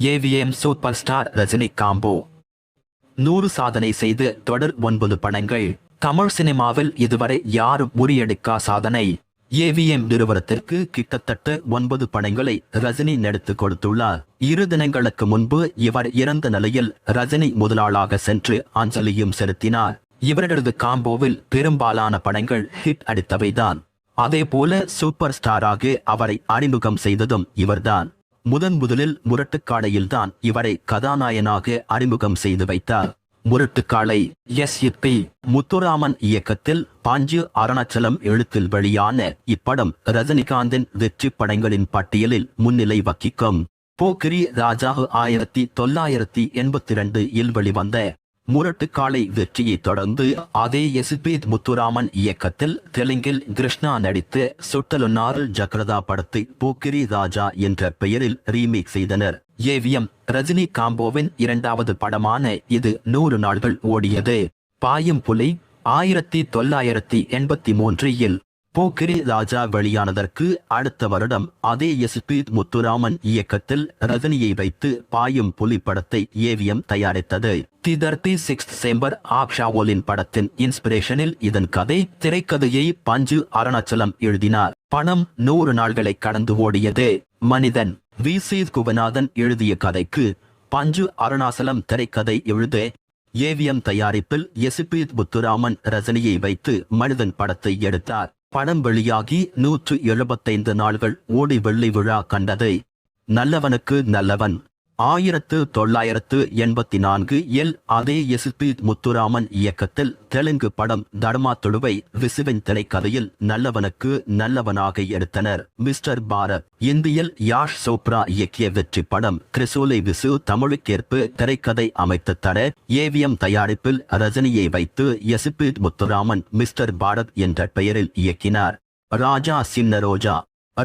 AVM super star Rajini combo நூறு சாதனை செய்து தொடர் ஒன்பது படங்கள். தமிழ் சினிமாவில் இதுவரை யாரும் முறியடிக்கா சாதனை. ஏவிஎம் நிறுவனத்திற்கு கிட்டத்தட்ட ஒன்பது படங்களை ரஜினி நடித்து கொடுத்துள்ளார். இரு தினங்களுக்கு முன்பு இவர் இறந்த நிலையில் ரஜினி முதலாளாக சென்று அஞ்சலியும் செலுத்தினார். இவரது காம்போவில் பெரும்பாலான படங்கள் ஹிட் அடித்தவைதான். அதேபோல சூப்பர் ஸ்டாராக அவரை அறிமுகம் செய்ததும் இவர்தான். முதன் முதலில் முரட்டுக்காளையில்தான் இவரை கதாநாயனாக அறிமுகம் செய்து வைத்தார். முரட்டுக்காளை எஸ். பி. முத்துராமன் இயக்கத்தில் பாஞ்சு அருணாச்சலம் எழுத்தில் வெளியான இப்படம் ரஜினிகாந்தின் வெற்றி படங்களின் பட்டியலில் முன்னிலை வகிக்கும். போக்கிரி ராஜா ஆயிரத்தி தொள்ளாயிரத்தி எண்பத்தி இரண்டு இல் வெளிவந்த முரட்டுக்காளை வெற்றியை தொடர்ந்து அதே எஸ்பி முத்துராமன் இயக்கத்தில் தெலுங்கில் கிருஷ்ணா நடித்து சுட்டலுன்னாரில் ஜக்ரதா படத்தை போக்கிரி ராஜா என்ற பெயரில் ரீமேக் செய்தனர். ஏவிஎம் ரஜினி காம்போவின் இரண்டாவது படமான இது நூறு நாள்கள் ஓடியது. பாயும் புலி ஆயிரத்தி தொள்ளாயிரத்தி எண்பத்தி மூன்றில் போக்கிரி ராஜா வெளியானதற்கு அடுத்த வருடம் அதே எஸ்பி முத்துராமன் இயக்கத்தில் ரஜினியை வைத்து பாயும் புலி படத்தை ஏவிஎம் தயாரித்தது. தி தர்த்தி சிக்ஸ் செம்பர் ஆக்ஷாவோலின் படத்தின் இன்ஸ்பிரேஷனில் இதன் கதை திரைக்கதையை பஞ்சு அருணாச்சலம் எழுதினார். பணம் நூறு நாள்களை கடந்து ஓடியது. மனிதன் வி. சி. குவநாதன் எழுதிய கதைக்கு பஞ்சு அருணாசலம் திரைக்கதை எழுத ஏவிஎம் தயாரிப்பில் எசிபி முத்துராமன் ரஜினியை வைத்து மனிதன் படத்தை எடுத்தார். படம் வெளியாகி நூற்று எழுபத்தைந்து நாள்கள் ஓடி வெள்ளி விழா கண்டதை. நல்லவனுக்கு நல்லவன். ஆயிரத்து தொள்ளாயிரத்து எண்பத்தி நான்கு எல் அதே எஸ்பி முத்துராமன் இயக்கத்தில் தெலுங்கு படம் தர்மா தொழுவை விசுவின் திரைக்கதையில் நல்லவனுக்கு நல்லவனாக எடுத்தனர். மிஸ்டர் பாரத் இந்தியில் யாஷ் சோப்ரா இயக்கிய வெற்றி படம் கிறிசோலை விசு தமிழுக்கேற்பு திரைக்கதை அமைத்து தர ஏவிஎம் தயாரிப்பில் ரஜினியை வைத்து எசுபி முத்துராமன் மிஸ்டர் பாரத் என்ற பெயரில் இயக்கினார். ராஜா சின்ன ரோஜா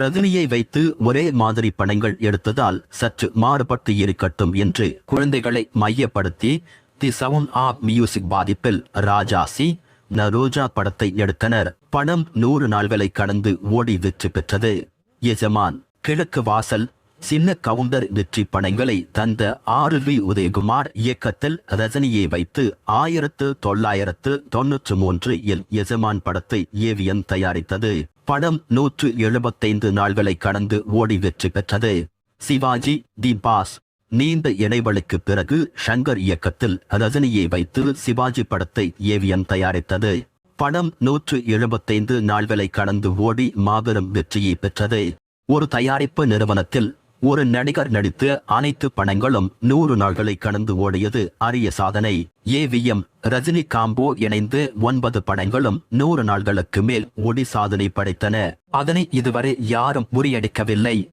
ரஜினியை வைத்து ஒரே மாதிரி படங்கள் எடுத்ததால் சற்று மாறுபட்டு இருக்கட்டும் என்று குழந்தைகளை மையப்படுத்தி தி சவுண்ட் ஆப் மியூசிக் பாதிப்பில் ராஜாசி நரோஜா படத்தை எடுத்தனர். படம் நூறு நாள்களை கடந்து ஓடி வெற்றி பெற்றது. எஜமான் கிழக்கு வாசல் சின்ன கவுண்டர் வெற்றி படங்களை தந்த ஆர். வி. உதயகுமார் இயக்கத்தில் ரஜினியை வைத்து ஆயிரத்து தொள்ளாயிரத்து தொன்னூற்று மூன்று இல் எஜமான் படத்தை ஏவிஎம் தயாரித்தது. படம் நூற்று எழுபத்தைந்து நாள்களை கடந்து ஓடி வெற்றி பெற்றது. சிவாஜி தி பாஸ் நீண்ட இடைவெளிக்கு பிறகு ஷங்கர் இயக்கத்தில் ரஜினியை வைத்து சிவாஜி படத்தை ஏவிஎம் தயாரித்தது. படம் நூற்று எழுபத்தைந்து நாள்களை கடந்து ஓடி மாபெரும் வெற்றியை பெற்றது. ஒரு தயாரிப்பு நிறுவனத்தில் ஒரு நடிகர் நடித்து அனைத்து படங்களும் நூறு நாள்களை கடந்து ஓடியது அரிய சாதனை. ஏவிஎம் ரஜினி காம்போ இணைந்து ஒன்பது படங்களும் நூறு நாள்களுக்கு மேல் ஒடி சாதனை படைத்தன. அதனை இதுவரை யாரும் முறியடிக்கவில்லை.